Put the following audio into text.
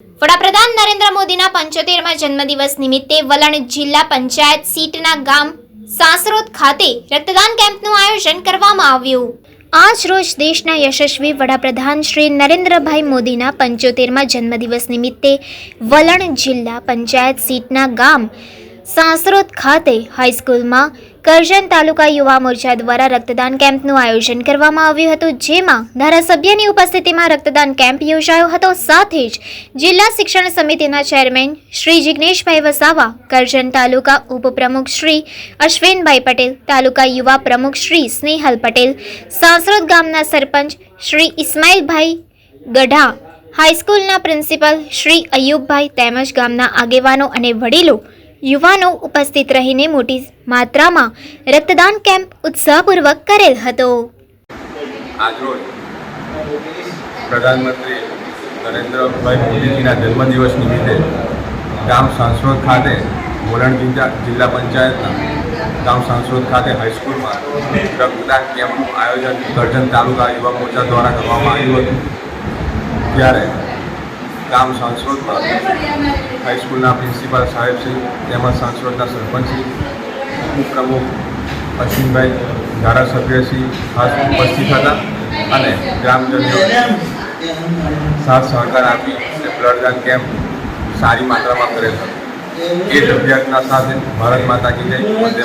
વડાપ્રધાન નરેન્દ્ર મોદીના પંચોતેરમાં જન્મદિવસ નિમિત્તે વલણ જિલ્લા પંચાયત સીટના ગામ સાસરોદ ખાતે રક્તદાન કેમ્પનું આયોજન કરવામાં આવ્યું. આજ રોજ દેશના યશસ્વી વડાપ્રધાન શ્રી નરેન્દ્રભાઈ મોદીના પંચોતેરમાં જન્મદિવસ નિમિત્તે વલણ જિલ્લા પંચાયત સીટના ગામ સાસરોદ ખાતે હાઈસ્કૂલમાં કરજણ તાલુકા યુવા મોરચા દ્વારા રક્તદાન કેમ્પનું આયોજન કરવામાં આવ્યું હતું, જેમાં ધારાસભ્યની ઉપસ્થિતિમાં રક્તદાન કેમ્પ યોજાયો હતો. સાથે જ જિલ્લા શિક્ષણ સમિતિના ચેરમેન શ્રી જિગ્નેશભાઈ વસાવા, કરજણ તાલુકા ઉપપ્રમુખ શ્રી અશ્વિનભાઈ પટેલ, તાલુકા યુવા પ્રમુખ શ્રી સ્નેહલ પટેલ, સાસરોદ ગામના સરપંચ શ્રી ઇસ્માઇલભાઈ ગઢા, હાઈસ્કૂલના પ્રિન્સિપલ શ્રી અયુબભાઈ તેમજ ગામના આગેવાનો અને વડીલો યુવાનો ઉપસ્થિત રહીને મોટી માત્રામાં રક્તદાન કેમ્પ ઉત્સાહપૂર્વક કરેલ હતો. પ્રધાનમંત્રી નરેન્દ્રભાઈ મોદીજીના જન્મદિવસ નિમિત્તે ગામ સાંસરોદ ખાતે મોરણ જિલ્લા પંચાયતના ગામ સાંસરોદ ખાતે હાઈસ્કૂલમાં રક્તદાન કેમ્પનું આયોજન કરજણ તાલુકા યુવા મોરચા દ્વારા કરવામાં આવ્યું હતું. ત્યારે ગામ સાંસરોદમાં હાઈસ્કૂલના પ્રિન્સિપાલ સાહેબ છે, તેમજ સાંસરોદના સરપંચશ્રી ઉપપ્રમુખ અશ્વિનભાઈ ધારાસભ્યશ્રી ખાસ ઉપસ્થિત હતા. અને ગ્રામજનોએ સાથ સહકાર આપી અને બ્લડદાન કેમ્પ સારી માત્રામાં કરેલ હતો. એ જ અભ્યાસના સાથે ભારત માતા કી જય. વંદે